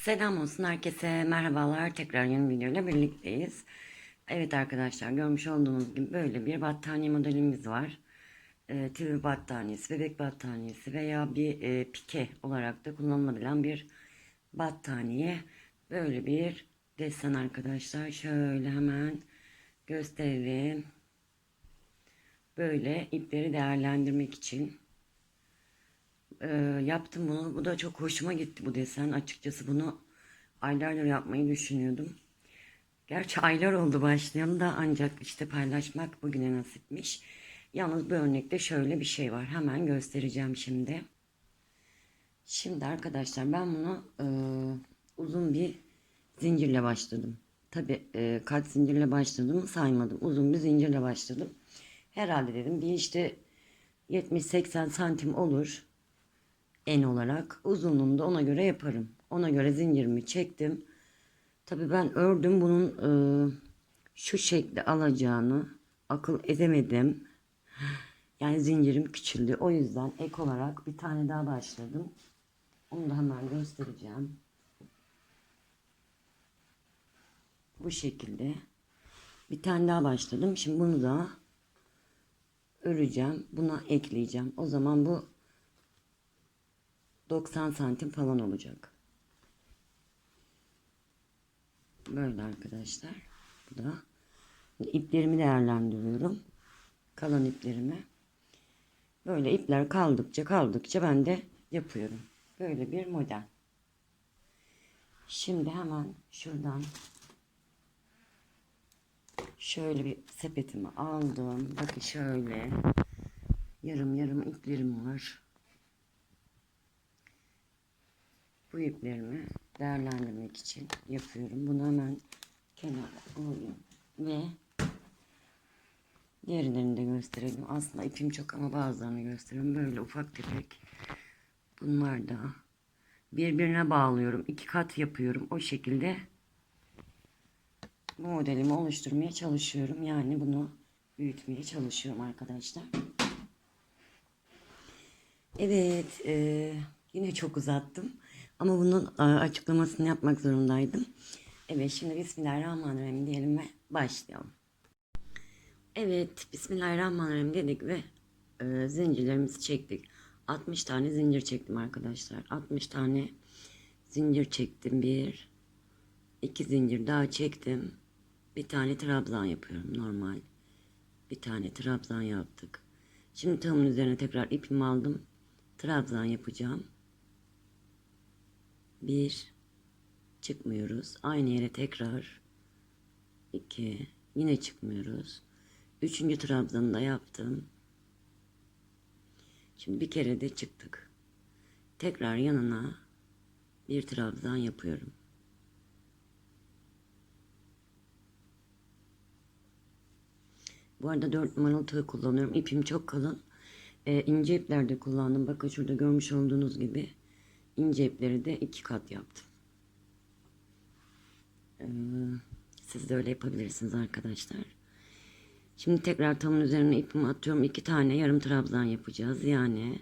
Selam olsun herkese. Merhabalar. Tekrar yeni bir videoyla birlikteyiz. Evet arkadaşlar görmüş olduğunuz gibi böyle bir battaniye modelimiz var. E, tüy battaniyesi, bebek battaniyesi veya bir e, pike olarak da kullanılabilen bir battaniye. Böyle bir desen arkadaşlar. Şöyle hemen gösterelim. Böyle ipleri değerlendirmek için e, yaptım bunu. Bu da çok hoşuma gitti bu desen. Açıkçası bunu aylardır yapmayı düşünüyordum. Gerçi aylar oldu başlayalı da ancak işte paylaşmak bugüne nasipmiş. Yalnız bu örnekte şöyle bir şey var. Hemen göstereceğim şimdi. Şimdi arkadaşlar ben bunu e, uzun bir zincirle başladım. Tabi e, kaç zincirle başladım saymadım. Uzun bir zincirle başladım. Herhalde dedim bir işte 70-80 santim olur en olarak. Uzunluğunu da ona göre yaparım. Ona göre zincirimi çektim. Tabi ben ördüm bunun e, şu şekli alacağını akıl edemedim. Yani zincirim küçüldü. O yüzden ek olarak bir tane daha başladım. Onu da hemen göstereceğim. Bu şekilde. Bir tane daha başladım. Şimdi bunu da öreceğim. Buna ekleyeceğim. O zaman bu 90 santim falan olacak. Böyle arkadaşlar. Bu da iplerimi değerlendiriyorum. Kalan iplerimi. Böyle ipler kaldıkça kaldıkça ben de yapıyorum. Böyle bir model. Şimdi hemen şuradan şöyle bir sepetimi aldım. Bakın şöyle yarım yarım iplerim var. Bu iplerimi değerlendirmek için yapıyorum. Bunu hemen kenara alayım ve diğerlerini de gösterelim. Aslında ipim çok ama bazılarını gösteriyorum. Böyle ufak tefek. Bunlar da birbirine bağlıyorum. iki kat yapıyorum. O şekilde bu modelimi oluşturmaya çalışıyorum. Yani bunu büyütmeye çalışıyorum arkadaşlar. Evet. E, yine çok uzattım. Ama bunun e, açıklamasını yapmak zorundaydım. Evet şimdi Bismillahirrahmanirrahim diyelim ve başlayalım. Evet Bismillahirrahmanirrahim dedik ve e, zincirlerimizi çektik. 60 tane zincir çektim arkadaşlar. 60 tane zincir çektim. Bir, iki zincir daha çektim. Bir tane trabzan yapıyorum normal. Bir tane trabzan yaptık. Şimdi tığımın üzerine tekrar ipimi aldım. Trabzan yapacağım. Bir çıkmıyoruz. Aynı yere tekrar iki yine çıkmıyoruz. Üçüncü trabzanı da yaptım. Şimdi bir kere de çıktık. Tekrar yanına bir trabzan yapıyorum. Bu arada 4 numaralı tığ kullanıyorum. İpim çok kalın. Ee, ince iplerde kullandım. Bakın şurada görmüş olduğunuz gibi ince ipleri de iki kat yaptım. Ee, siz de öyle yapabilirsiniz arkadaşlar. Şimdi tekrar tamın üzerine ipimi atıyorum. iki tane yarım trabzan yapacağız. Yani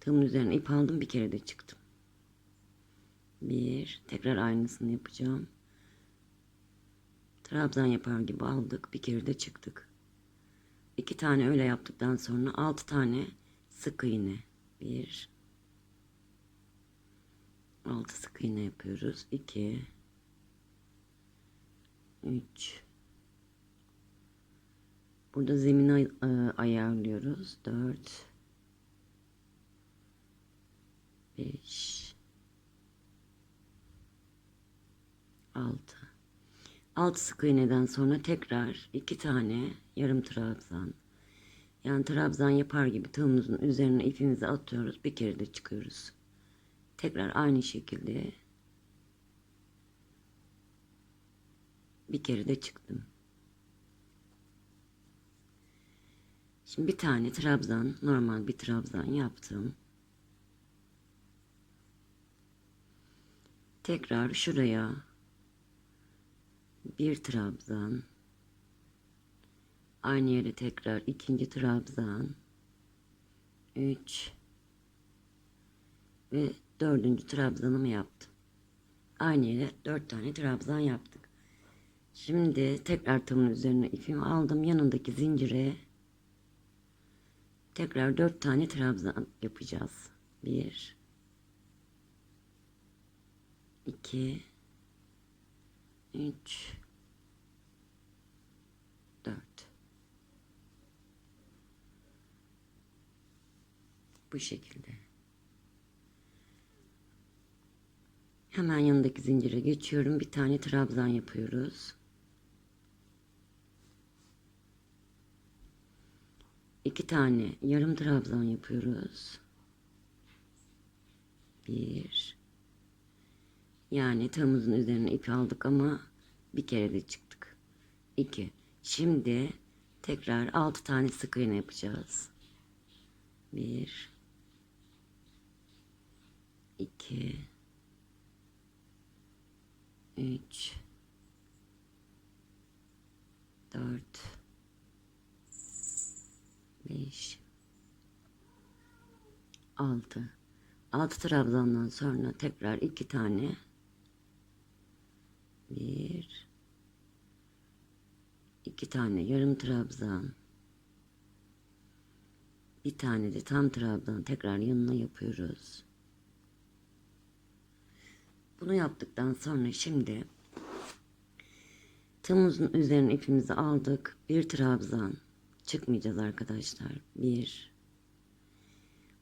tamın üzerine ip aldım. Bir kere de çıktım. Bir. Tekrar aynısını yapacağım. Trabzan yapar gibi aldık. Bir kere de çıktık. İki tane öyle yaptıktan sonra altı tane sık iğne. Bir. Altı sık iğne yapıyoruz. İki. Üç. Burada zemini ay e, ayarlıyoruz. Dört. Beş. Altı. Alt sık iğneden sonra tekrar iki tane yarım trabzan. Yani trabzan yapar gibi tığımızın üzerine ipimizi atıyoruz. Bir kere de çıkıyoruz. Tekrar aynı şekilde bir kere de çıktım. Şimdi bir tane trabzan, normal bir trabzan yaptım. Tekrar şuraya bir trabzan aynı yere tekrar ikinci trabzan 3 Ve dördüncü trabzanımı yaptım. Aynı yere dört tane trabzan yaptık. Şimdi tekrar tığımın üzerine ipimi aldım. Yanındaki zincire tekrar dört tane trabzan yapacağız. Bir, iki, üç, dört. Bu şekilde. Hemen yanındaki zincire geçiyorum. Bir tane trabzan yapıyoruz. İki tane yarım trabzan yapıyoruz. Bir. Yani tığımızın üzerine ip aldık ama bir kere de çıktık. İki. Şimdi tekrar altı tane sık iğne yapacağız. Bir. İki, Üç. Dört. Beş. Altı. Altı trabzandan sonra tekrar iki tane. Bir. iki tane yarım trabzan. Bir tane de tam trabzan tekrar yanına yapıyoruz. Bunu yaptıktan sonra şimdi tığımızın üzerine ipimizi aldık. Bir trabzan çıkmayacağız arkadaşlar. Bir.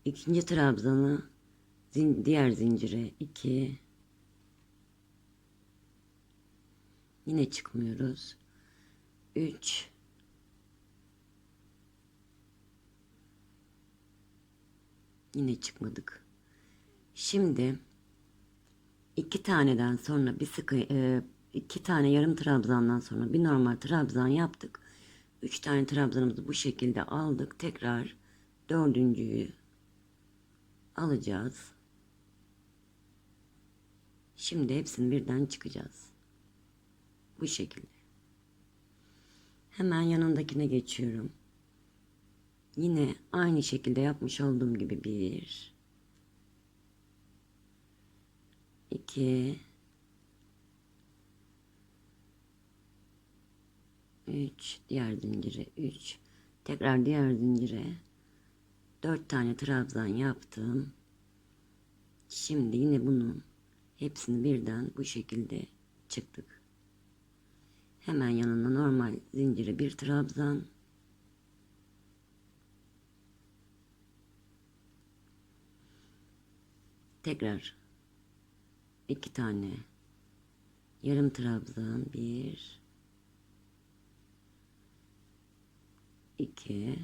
İkinci trabzanı zin, diğer zincire iki. Yine çıkmıyoruz. Üç. Yine çıkmadık. Şimdi iki taneden sonra bir sıkı e, iki tane yarım trabzandan sonra bir normal trabzan yaptık. Üç tane trabzanımızı bu şekilde aldık. Tekrar dördüncüyü alacağız. Şimdi hepsini birden çıkacağız. Bu şekilde. Hemen yanındakine geçiyorum. Yine aynı şekilde yapmış olduğum gibi bir, 2 3 diğer zincire. 3 tekrar diğer zincire. 4 tane trabzan yaptım. Şimdi yine bunun hepsini birden bu şekilde çıktık. Hemen yanına normal zincire bir trabzan. Tekrar iki tane. Yarım trabzan bir. İki.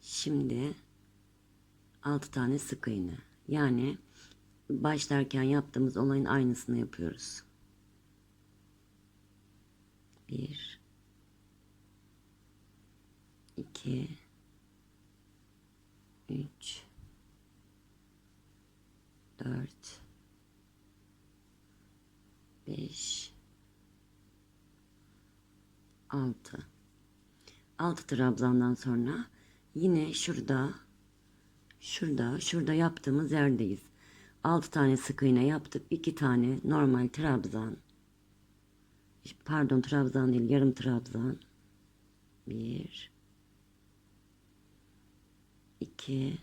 Şimdi altı tane sık iğne. Yani başlarken yaptığımız olayın aynısını yapıyoruz. Bir. İki. Üç. Dört 5 6 6 trabzandan sonra yine şurada şurada şurada yaptığımız yerdeyiz. 6 tane sık iğne yaptık. 2 tane normal trabzan. Pardon trabzan değil yarım trabzan. 1 2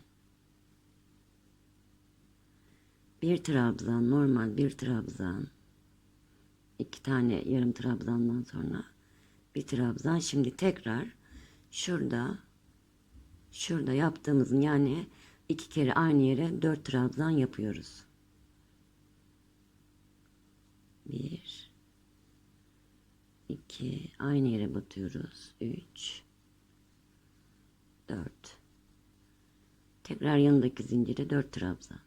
bir trabzan normal bir trabzan iki tane yarım trabzandan sonra bir trabzan. Şimdi tekrar şurada şurada yaptığımızın yani iki kere aynı yere dört trabzan yapıyoruz. Bir, iki, aynı yere batıyoruz. Üç, dört. Tekrar yanındaki zincire dört trabzan.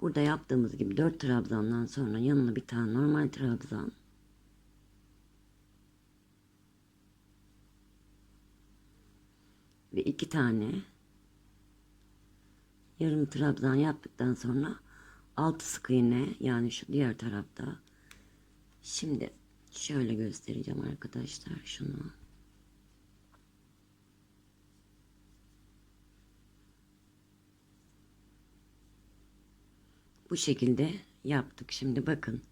Burada yaptığımız gibi 4 trabzandan sonra yanına bir tane normal trabzan. Ve iki tane yarım trabzan yaptıktan sonra altı sık iğne yani şu diğer tarafta. Şimdi Şöyle göstereceğim arkadaşlar şunu. Bu şekilde yaptık. Şimdi bakın.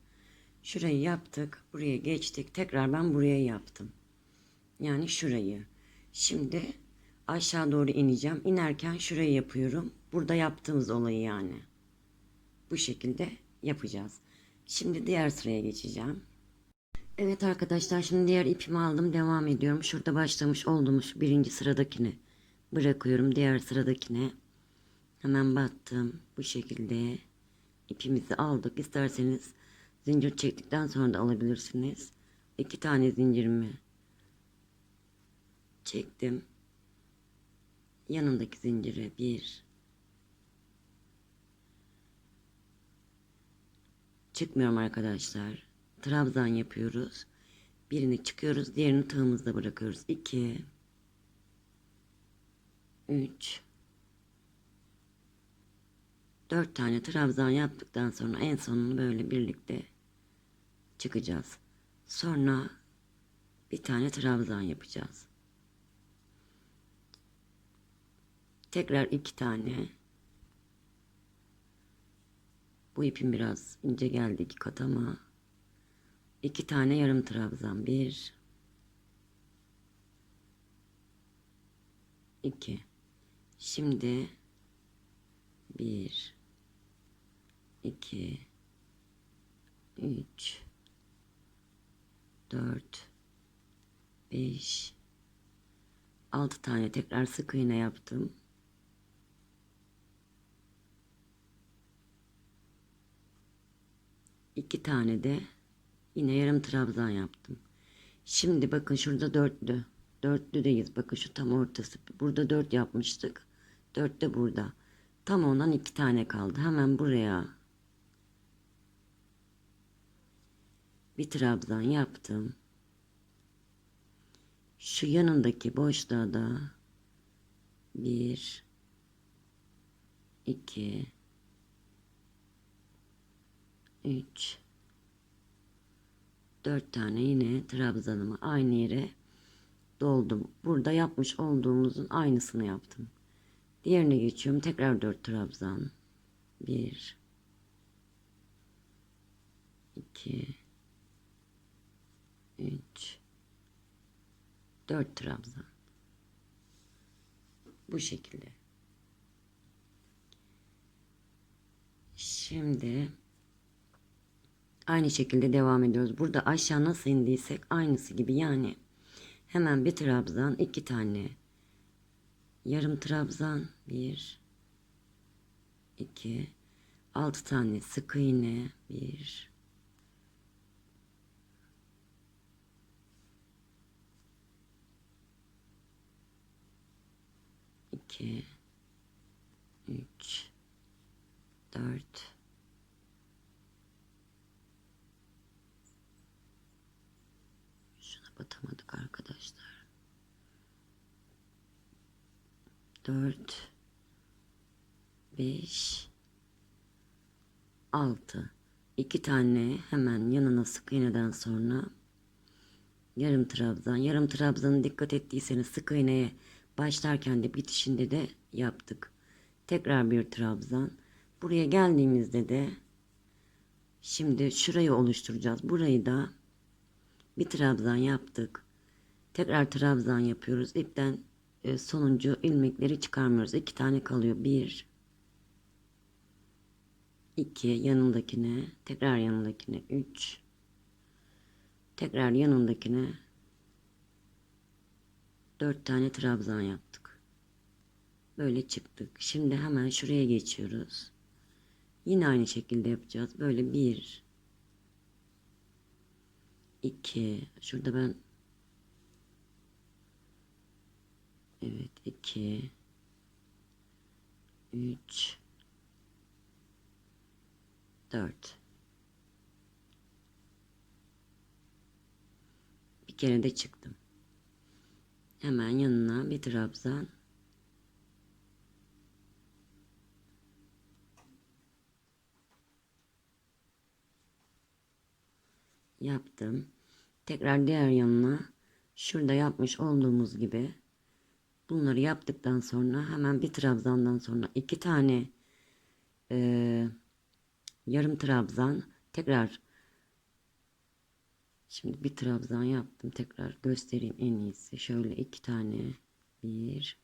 Şurayı yaptık. Buraya geçtik. Tekrar ben buraya yaptım. Yani şurayı. Şimdi aşağı doğru ineceğim. İnerken şurayı yapıyorum. Burada yaptığımız olayı yani. Bu şekilde yapacağız. Şimdi diğer sıraya geçeceğim. Evet arkadaşlar şimdi diğer ipimi aldım. Devam ediyorum. Şurada başlamış olduğumuz birinci sıradakini bırakıyorum. Diğer sıradakine hemen battım. Bu şekilde ipimizi aldık. İsterseniz zincir çektikten sonra da alabilirsiniz. İki tane zincirimi çektim. Yanındaki zincire bir çıkmıyorum arkadaşlar. Trabzan yapıyoruz. Birini çıkıyoruz, diğerini tığımızda bırakıyoruz. 2 3 4 tane trabzan yaptıktan sonra en sonunu böyle birlikte çıkacağız. Sonra bir tane trabzan yapacağız. Tekrar iki tane. Bu ipim biraz ince geldi iki kat ama iki tane yarım trabzan. Bir, iki. Şimdi bir, iki, üç, dört, beş, altı tane tekrar sık iğne yaptım. İki tane de yine yarım trabzan yaptım. Şimdi bakın şurada dörtlü. Dörtlüdeyiz. Bakın şu tam ortası. Burada dört yapmıştık. Dört de burada. Tam ondan iki tane kaldı. Hemen buraya bir trabzan yaptım. Şu yanındaki boşluğa da bir iki 3 4 tane yine trabzanımı aynı yere doldum. Burada yapmış olduğumuzun aynısını yaptım. Diğerine geçiyorum. Tekrar 4 trabzan. 1 2 3 4 trabzan. Bu şekilde. Şimdi Aynı şekilde devam ediyoruz. Burada aşağı nasıl indiysek aynısı gibi yani hemen bir trabzan iki tane yarım trabzan bir iki altı tane sık iğne bir iki üç dört batamadık arkadaşlar. 4 5 6 2 tane hemen yanına sık iğneden sonra yarım trabzan. Yarım trabzanı dikkat ettiyseniz sık iğneye başlarken de bitişinde de yaptık. Tekrar bir trabzan. Buraya geldiğimizde de şimdi şurayı oluşturacağız. Burayı da bir trabzan yaptık. Tekrar trabzan yapıyoruz. İpten e, sonuncu ilmekleri çıkarmıyoruz. İki tane kalıyor. Bir, iki yanındakine, tekrar yanındakine, üç, tekrar yanındakine, dört tane trabzan yaptık. Böyle çıktık. Şimdi hemen şuraya geçiyoruz. Yine aynı şekilde yapacağız. Böyle bir, 2 şurada ben evet 2 3 4 bir kere de çıktım hemen yanına bir trabzan. Yaptım. Tekrar diğer yanına şurada yapmış olduğumuz gibi bunları yaptıktan sonra hemen bir trabzandan sonra iki tane eee, yarım trabzan tekrar şimdi bir trabzan yaptım. Tekrar göstereyim en iyisi. Şöyle iki tane. Bir.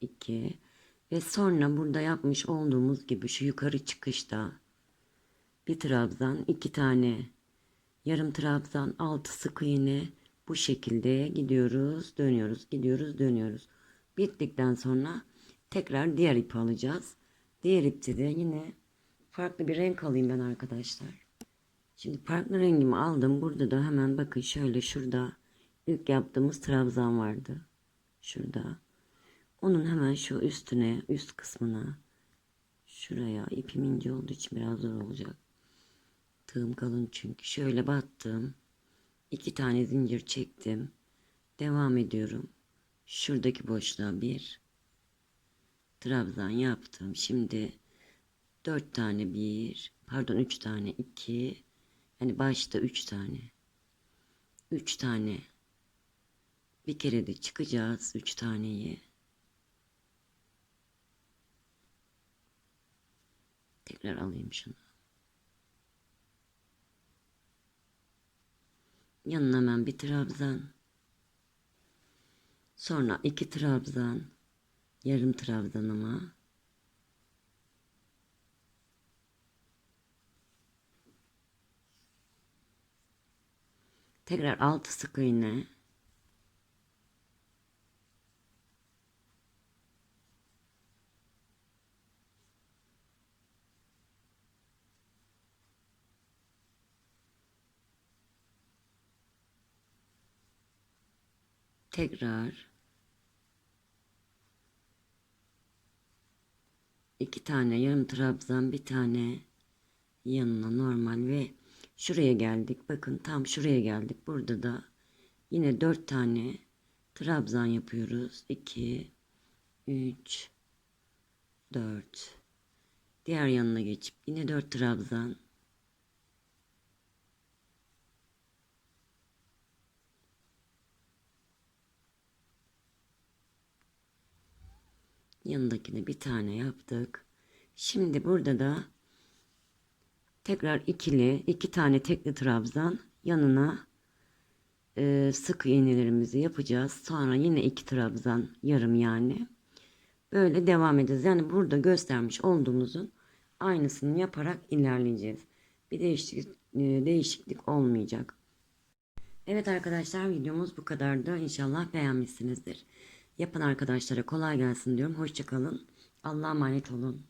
İki. Ve sonra burada yapmış olduğumuz gibi şu yukarı çıkışta bir trabzan iki tane. Yarım trabzan altı sık iğne. Bu şekilde gidiyoruz dönüyoruz gidiyoruz dönüyoruz. Bittikten sonra tekrar diğer ipi alacağız. Diğer ipte de yine farklı bir renk alayım ben arkadaşlar şimdi farklı rengimi aldım burada da hemen bakın şöyle şurada ilk yaptığımız trabzan vardı şurada onun hemen şu üstüne üst kısmına şuraya ipim ince olduğu için biraz zor olacak Tığım kalın çünkü. Şöyle battım. iki tane zincir çektim. Devam ediyorum. Şuradaki boşluğa bir trabzan yaptım. Şimdi dört tane bir pardon üç tane iki yani başta üç tane üç tane bir kere de çıkacağız üç taneyi. Tekrar alayım şunu. Yanına hemen bir trabzan. Sonra iki trabzan. Yarım trabzanıma. Tekrar altı sık iğne. Tekrar iki tane yarım trabzan bir tane yanına normal ve şuraya geldik. Bakın tam şuraya geldik. Burada da yine dört tane trabzan yapıyoruz. 2 3 4 Diğer yanına geçip yine dört trabzan Yanındakine bir tane yaptık. Şimdi burada da tekrar ikili iki tane tekli trabzan yanına e, sık iğnelerimizi yapacağız. Sonra yine iki trabzan yarım yani. Böyle devam edeceğiz. Yani burada göstermiş olduğumuzun aynısını yaparak ilerleyeceğiz. Bir değişiklik, e, değişiklik olmayacak. Evet arkadaşlar videomuz bu kadardı. İnşallah beğenmişsinizdir. Yapan arkadaşlara kolay gelsin diyorum. Hoşçakalın. Allah'a emanet olun.